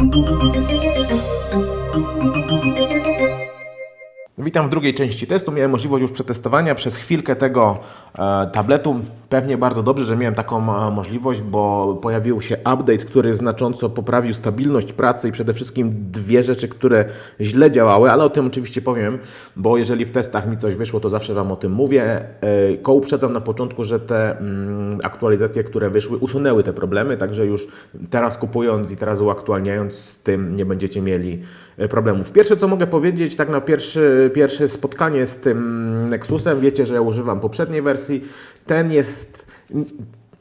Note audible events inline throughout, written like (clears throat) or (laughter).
Thank you. Witam w drugiej części testu. Miałem możliwość już przetestowania przez chwilkę tego e, tabletu. Pewnie bardzo dobrze, że miałem taką e, możliwość, bo pojawił się update, który znacząco poprawił stabilność pracy i przede wszystkim dwie rzeczy, które źle działały, ale o tym oczywiście powiem, bo jeżeli w testach mi coś wyszło, to zawsze Wam o tym mówię. E, ko uprzedzam na początku, że te mm, aktualizacje, które wyszły, usunęły te problemy, także już teraz kupując i teraz uaktualniając z tym nie będziecie mieli problemów. Pierwsze, co mogę powiedzieć, tak na pierwszy, pierwsze spotkanie z tym Nexusem, wiecie, że ja używam poprzedniej wersji, ten jest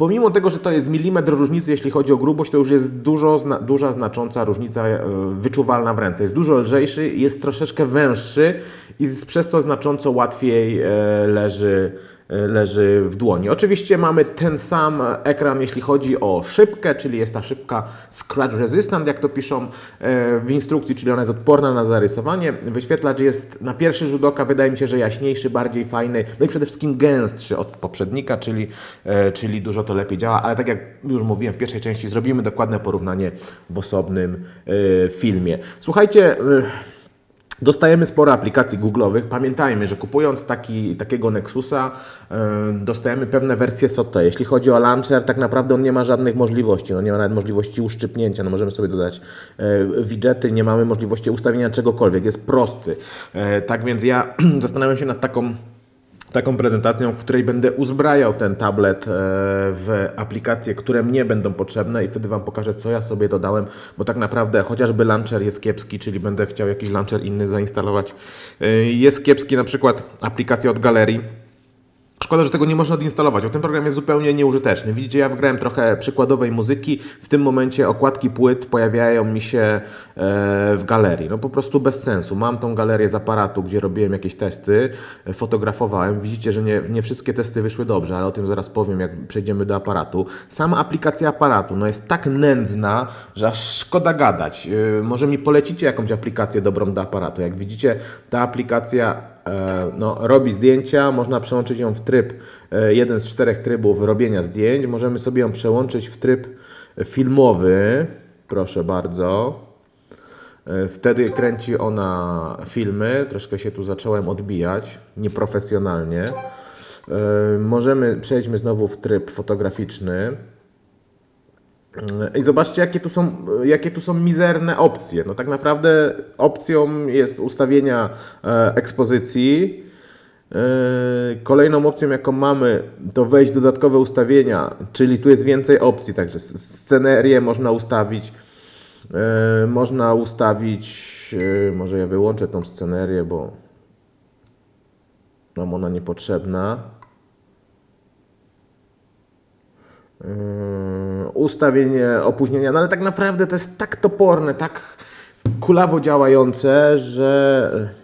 Pomimo tego, że to jest milimetr różnicy, jeśli chodzi o grubość, to już jest dużo, zna, duża, znacząca różnica e, wyczuwalna w ręce. Jest dużo lżejszy, jest troszeczkę węższy i przez to znacząco łatwiej e, leży leży w dłoni. Oczywiście mamy ten sam ekran, jeśli chodzi o szybkę, czyli jest ta szybka scratch resistant, jak to piszą e, w instrukcji, czyli ona jest odporna na zarysowanie. Wyświetlacz jest na pierwszy rzut oka, wydaje mi się, że jaśniejszy, bardziej fajny, no i przede wszystkim gęstszy od poprzednika, czyli, e, czyli dużo to lepiej działa, ale tak jak już mówiłem w pierwszej części, zrobimy dokładne porównanie w osobnym e, filmie. Słuchajcie, Dostajemy sporo aplikacji Google'owych. Pamiętajmy, że kupując taki, takiego Nexusa yy, dostajemy pewne wersje SOT. Jeśli chodzi o launcher, tak naprawdę on nie ma żadnych możliwości. No, nie ma nawet możliwości uszczypnięcia. No, możemy sobie dodać yy, widgety, nie mamy możliwości ustawienia czegokolwiek. Jest prosty. Yy, tak więc ja (clears throat) zastanawiam się nad taką taką prezentacją, w której będę uzbrajał ten tablet e, w aplikacje, które mnie będą potrzebne i wtedy Wam pokażę, co ja sobie dodałem, bo tak naprawdę chociażby launcher jest kiepski, czyli będę chciał jakiś launcher inny zainstalować. E, jest kiepski na przykład aplikacja od galerii, Szkoda, że tego nie można odinstalować, bo ten program jest zupełnie nieużyteczny. Widzicie, ja wgrałem trochę przykładowej muzyki. W tym momencie okładki płyt pojawiają mi się e, w galerii. No po prostu bez sensu. Mam tą galerię z aparatu, gdzie robiłem jakieś testy, e, fotografowałem. Widzicie, że nie, nie wszystkie testy wyszły dobrze, ale o tym zaraz powiem, jak przejdziemy do aparatu. Sama aplikacja aparatu no jest tak nędzna, że aż szkoda gadać. E, może mi polecicie jakąś aplikację dobrą do aparatu. Jak widzicie, ta aplikacja no, robi zdjęcia, można przełączyć ją w tryb, e, jeden z czterech trybów robienia zdjęć. Możemy sobie ją przełączyć w tryb filmowy, proszę bardzo. E, wtedy kręci ona filmy, troszkę się tu zacząłem odbijać, nieprofesjonalnie. Możemy, przejdźmy znowu w tryb fotograficzny. I zobaczcie, jakie tu, są, jakie tu są mizerne opcje. No tak naprawdę opcją jest ustawienia e, ekspozycji. E, kolejną opcją, jaką mamy, to wejść dodatkowe ustawienia, czyli tu jest więcej opcji, także scenerię można ustawić. E, można ustawić, może ja wyłączę tą scenerię, bo nam ona niepotrzebna. Yy, ustawienie opóźnienia, no ale tak naprawdę to jest tak toporne, tak kulawo działające, że,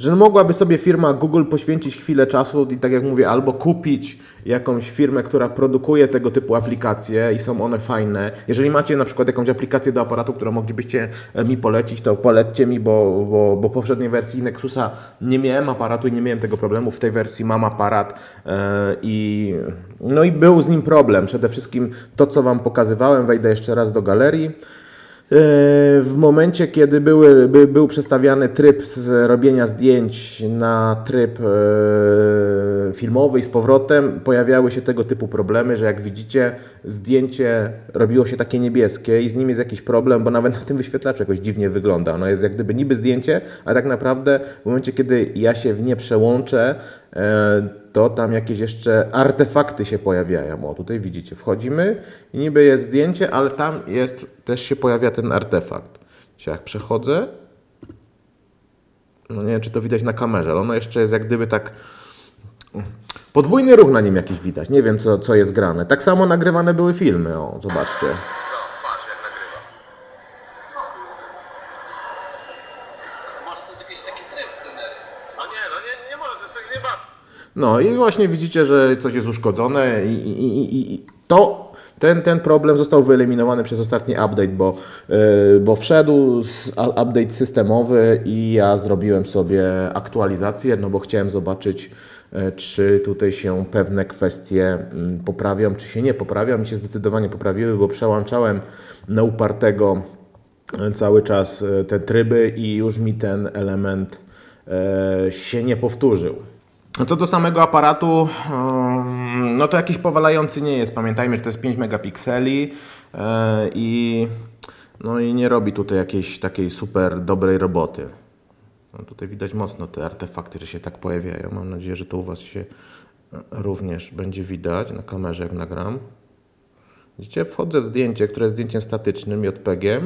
że mogłaby sobie firma Google poświęcić chwilę czasu i tak jak mówię, albo kupić jakąś firmę, która produkuje tego typu aplikacje i są one fajne. Jeżeli macie na przykład jakąś aplikację do aparatu, którą moglibyście e, mi polecić, to polećcie mi, bo, bo, bo w poprzedniej wersji Nexusa nie miałem aparatu i nie miałem tego problemu. W tej wersji mam aparat yy, i no i był z nim problem. Przede wszystkim to, co Wam pokazywałem, wejdę jeszcze raz do galerii. E, w momencie, kiedy były, by, był przestawiany tryb z robienia zdjęć na tryb e, filmowy i z powrotem, pojawiały się tego typu problemy, że jak widzicie, zdjęcie robiło się takie niebieskie i z nim jest jakiś problem, bo nawet na tym wyświetlaczu jakoś dziwnie wygląda. Ono jest jak gdyby niby zdjęcie, a tak naprawdę w momencie, kiedy ja się w nie przełączę, e, to tam jakieś jeszcze artefakty się pojawiają. O, tutaj widzicie, wchodzimy i niby jest zdjęcie, ale tam jest, też się pojawia ten artefakt. Jak przechodzę, no nie wiem, czy to widać na kamerze, ale ono jeszcze jest jak gdyby tak... Podwójny ruch na nim jakiś widać. Nie wiem, co, co jest grane. Tak samo nagrywane były filmy. O, zobaczcie. No i właśnie widzicie, że coś jest uszkodzone i, i, i to ten, ten problem został wyeliminowany przez ostatni update, bo, yy, bo wszedł update systemowy i ja zrobiłem sobie aktualizację, no bo chciałem zobaczyć, yy, czy tutaj się pewne kwestie yy, poprawią, czy się nie poprawią. Mi się zdecydowanie poprawiły, bo przełączałem na upartego cały czas e, te tryby i już mi ten element e, się nie powtórzył. No co do samego aparatu, no to jakiś powalający nie jest. Pamiętajmy, że to jest 5 megapikseli e, i, no i nie robi tutaj jakiejś takiej super dobrej roboty. No tutaj widać mocno te artefakty, że się tak pojawiają. Mam nadzieję, że to u Was się również będzie widać na kamerze, jak nagram. Widzicie, wchodzę w zdjęcie, które jest zdjęciem statycznym JPG,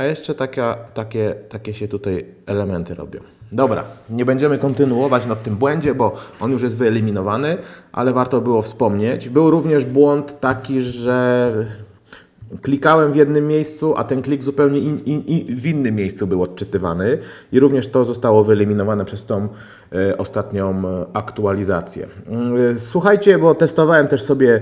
a jeszcze taka, takie, takie się tutaj elementy robią. Dobra, nie będziemy kontynuować nad tym błędzie, bo on już jest wyeliminowany, ale warto było wspomnieć. Był również błąd taki, że klikałem w jednym miejscu, a ten klik zupełnie in, in, in, w innym miejscu był odczytywany i również to zostało wyeliminowane przez tą e, ostatnią e, aktualizację. E, słuchajcie, bo testowałem też sobie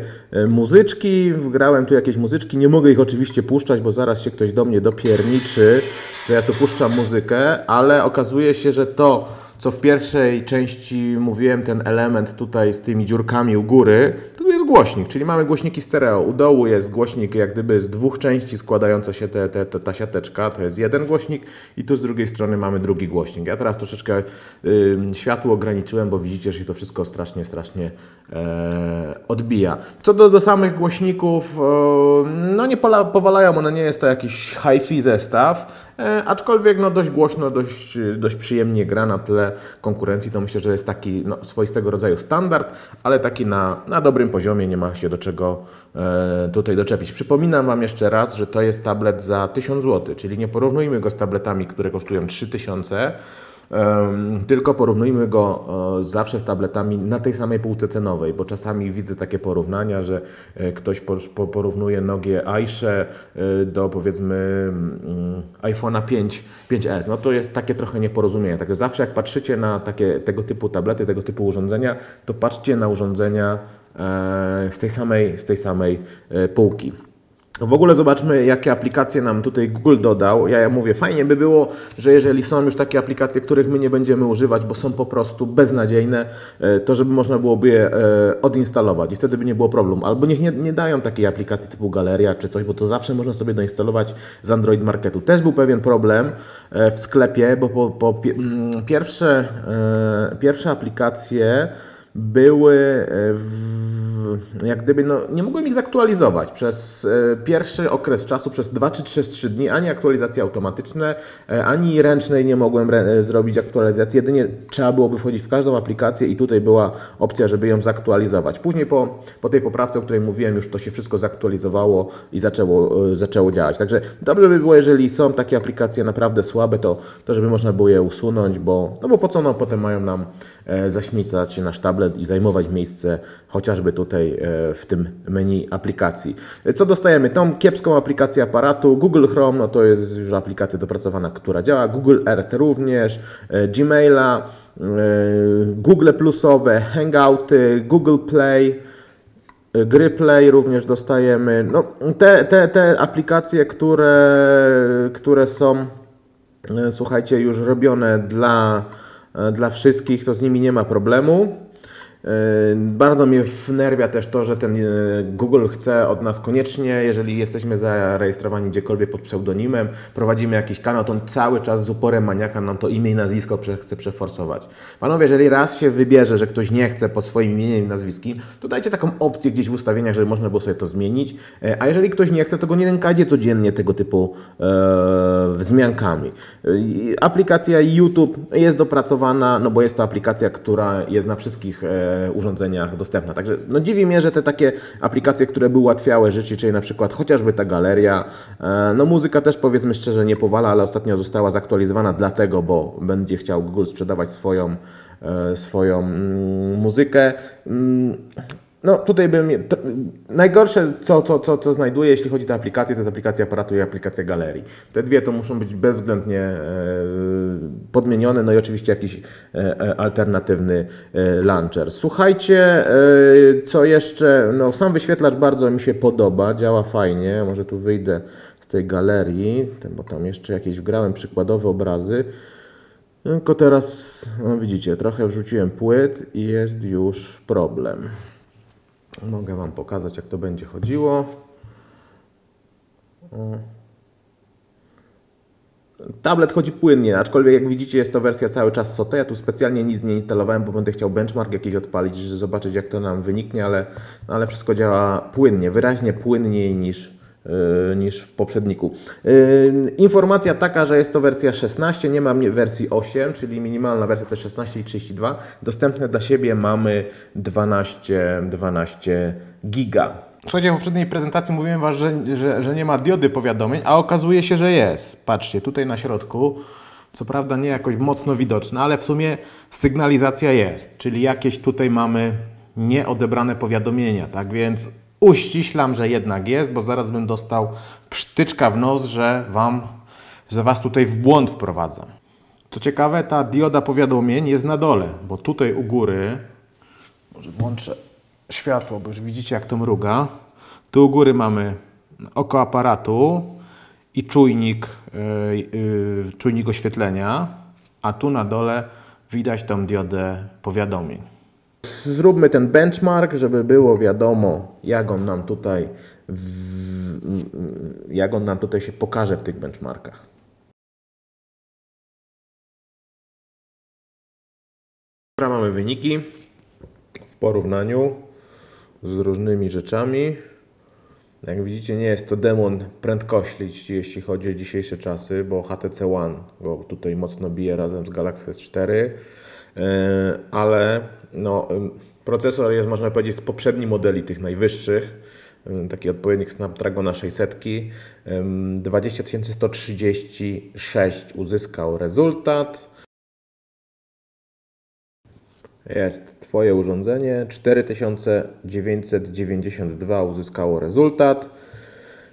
muzyczki, wgrałem tu jakieś muzyczki, nie mogę ich oczywiście puszczać, bo zaraz się ktoś do mnie dopierniczy, że ja tu puszczam muzykę, ale okazuje się, że to co w pierwszej części mówiłem, ten element tutaj z tymi dziurkami u góry, głośnik, czyli mamy głośniki stereo. U dołu jest głośnik jak gdyby z dwóch części składająca się te, te, te, ta siateczka, to jest jeden głośnik i tu z drugiej strony mamy drugi głośnik. Ja teraz troszeczkę y, światło ograniczyłem, bo widzicie, że się to wszystko strasznie, strasznie e, odbija. Co do, do samych głośników, e, no nie pola, powalają, one nie jest to jakiś hi-fi zestaw, E, aczkolwiek no, dość głośno, dość, dość przyjemnie gra na tle konkurencji. To myślę, że jest taki no, swoistego rodzaju standard, ale taki na, na dobrym poziomie, nie ma się do czego e, tutaj doczepić. Przypominam Wam jeszcze raz, że to jest tablet za 1000 zł, czyli nie porównujmy go z tabletami, które kosztują 3000 zł tylko porównujmy go e, zawsze z tabletami na tej samej półce cenowej, bo czasami widzę takie porównania, że e, ktoś porównuje Nogie Aisha e, do powiedzmy mm, iPhone'a 5, 5S. No to jest takie trochę nieporozumienie. Także zawsze jak patrzycie na takie, tego typu tablety, tego typu urządzenia, to patrzcie na urządzenia z tej samej, z tej samej półki. W ogóle zobaczmy, jakie aplikacje nam tutaj Google dodał. Ja mówię, fajnie by było, że jeżeli są już takie aplikacje, których my nie będziemy używać, bo są po prostu beznadziejne, e, to żeby można byłoby je e, odinstalować i wtedy by nie było problemu. Albo niech nie, nie dają takiej aplikacji typu Galeria czy coś, bo to zawsze można sobie doinstalować z Android Marketu. Też był pewien problem e, w sklepie, bo po, po mm, pierwsze, pierwsze aplikacje były w jak gdyby, no, nie mogłem ich zaktualizować przez e, pierwszy okres czasu, przez 2 czy 3, 3 dni, ani aktualizacje automatyczne, e, ani ręcznej nie mogłem re, zrobić aktualizacji. Jedynie trzeba byłoby wchodzić w każdą aplikację i tutaj była opcja, żeby ją zaktualizować. Później po, po tej poprawce, o której mówiłem, już to się wszystko zaktualizowało i zaczęło, e, zaczęło działać. Także dobrze by było, jeżeli są takie aplikacje naprawdę słabe, to, to żeby można było je usunąć, bo, no bo po co no, potem mają nam e, zaśmiecać nasz tablet i zajmować miejsce chociażby tutaj e, w tym menu aplikacji. Co dostajemy? Tą kiepską aplikację aparatu, Google Chrome, no to jest już aplikacja dopracowana, która działa, Google Earth również, e, Gmaila, e, Google Plusowe, Hangouty, Google Play, Gry Play również dostajemy. No, te, te, te aplikacje, które, które są, słuchajcie, już robione dla, dla wszystkich, to z nimi nie ma problemu. E, bardzo mnie wnerwia też to, że ten e, Google chce od nas koniecznie, jeżeli jesteśmy zarejestrowani gdziekolwiek pod pseudonimem, prowadzimy jakiś kanał, to on cały czas z uporem maniaka nam to imię i nazwisko chce przeforsować. Panowie, jeżeli raz się wybierze, że ktoś nie chce pod swoim imieniem i nazwiskiem, to dajcie taką opcję gdzieś w ustawieniach, żeby można było sobie to zmienić. E, a jeżeli ktoś nie chce, to go nie nękajcie codziennie tego typu wzmiankami. Aplikacja YouTube jest dopracowana, no bo jest to aplikacja, która jest na wszystkich urządzeniach dostępna. Także no dziwi mnie, że te takie aplikacje, które by ułatwiały życie, czyli na przykład chociażby ta galeria, e, no muzyka też powiedzmy szczerze nie powala, ale ostatnio została zaktualizowana dlatego, bo będzie chciał Google sprzedawać swoją, e, swoją mm, muzykę. Mm, no tutaj bym. Najgorsze, co, co, co, co znajduję, jeśli chodzi o te aplikacje, to jest aplikacja aparatu i aplikacja galerii. Te dwie to muszą być bezwzględnie e, podmienione, no i oczywiście jakiś e, e alternatywny e, launcher. Słuchajcie, co jeszcze? No, sam wyświetlacz bardzo mi się podoba, działa fajnie. Może tu wyjdę z tej galerii, bo tam jeszcze jakieś wgrałem przykładowe obrazy. Tylko teraz, no widzicie, trochę wrzuciłem płyt i jest już problem. Mogę Wam pokazać, jak to będzie chodziło. Tablet chodzi płynnie, aczkolwiek jak widzicie jest to wersja cały czas SOTA. Ja tu specjalnie nic nie instalowałem, bo będę chciał benchmark jakiś odpalić, żeby zobaczyć jak to nam wyniknie, ale, no, ale wszystko działa płynnie, wyraźnie płynniej niż, yy, niż w poprzedniku. Yy, informacja taka, że jest to wersja 16, nie ma mnie- wersji 8, czyli minimalna wersja to jest 16 i 32. Dostępne dla siebie mamy 12, 12 giga. Słuchajcie, w poprzedniej prezentacji mówiłem Wam, że, że, że nie ma diody powiadomień, a okazuje się, że jest. Patrzcie, tutaj na środku, co prawda nie jakoś mocno widoczne, ale w sumie sygnalizacja jest, czyli jakieś tutaj mamy nieodebrane powiadomienia, tak więc uściślam, że jednak jest, bo zaraz bym dostał psztyczka w nos, że Wam, że Was tutaj w błąd wprowadzam. Co ciekawe, ta dioda powiadomień jest na dole, bo tutaj u góry może włączę światło, bo już widzicie jak to mruga. Tu u góry mamy oko aparatu i czujnik, yy, yy, czujnik oświetlenia, a tu na dole widać tą diodę powiadomień. Zróbmy ten benchmark, żeby było wiadomo, jak on nam tutaj, w, jak on nam tutaj się pokaże w tych benchmarkach. Dobra, mamy wyniki w porównaniu z różnymi rzeczami. Jak widzicie, nie jest to demon prędkości, jeśli chodzi o dzisiejsze czasy, bo HTC One go tutaj mocno bije razem z Galaxy S4, Yy, ale no, procesor jest, można powiedzieć, z poprzednich modeli, tych najwyższych, taki odpowiednik Snapdragona 600. ym, 20136 uzyskał rezultat. Jest Twoje urządzenie. 4992 uzyskało rezultat.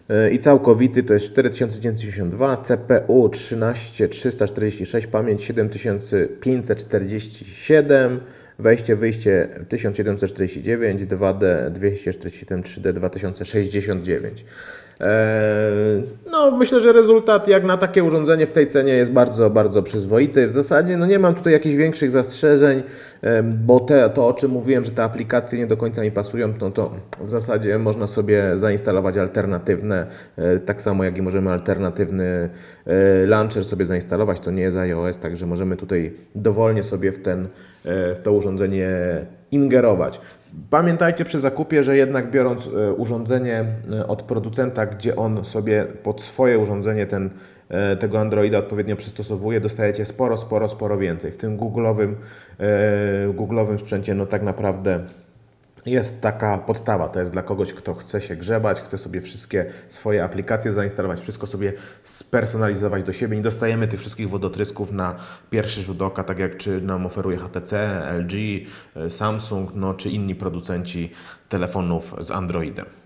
Yy, I całkowity to jest 4992, CPU 13346, pamięć 7547, wejście, wyjście 1749, 2D 247, 3D 2069. Eee, No, myślę, że rezultat jak na takie urządzenie w tej cenie jest bardzo, bardzo przyzwoity. W zasadzie no nie mam tutaj jakichś większych zastrzeżeń, em, bo te, to o czym mówiłem, że te aplikacje nie do końca mi pasują, no to w zasadzie można sobie zainstalować alternatywne, e, tak samo jak i możemy alternatywny e, launcher sobie zainstalować, to nie jest iOS, także możemy tutaj dowolnie sobie w, ten, e, w to urządzenie ingerować. Pamiętajcie przy zakupie, że jednak biorąc e, urządzenie e, od producenta, gdzie on sobie pod swoje urządzenie ten, e, tego Androida odpowiednio przystosowuje, dostajecie sporo, sporo, sporo więcej. W tym Google'owym, Google'owym sprzęcie no tak naprawdę jest taka podstawa. To jest dla kogoś, kto chce się grzebać, chce sobie wszystkie swoje aplikacje zainstalować, wszystko sobie spersonalizować do siebie. Nie dostajemy tych wszystkich wodotrysków na pierwszy rzut oka, tak jak czy nam oferuje HTC, LG, Samsung, no, czy inni producenci telefonów z Androidem.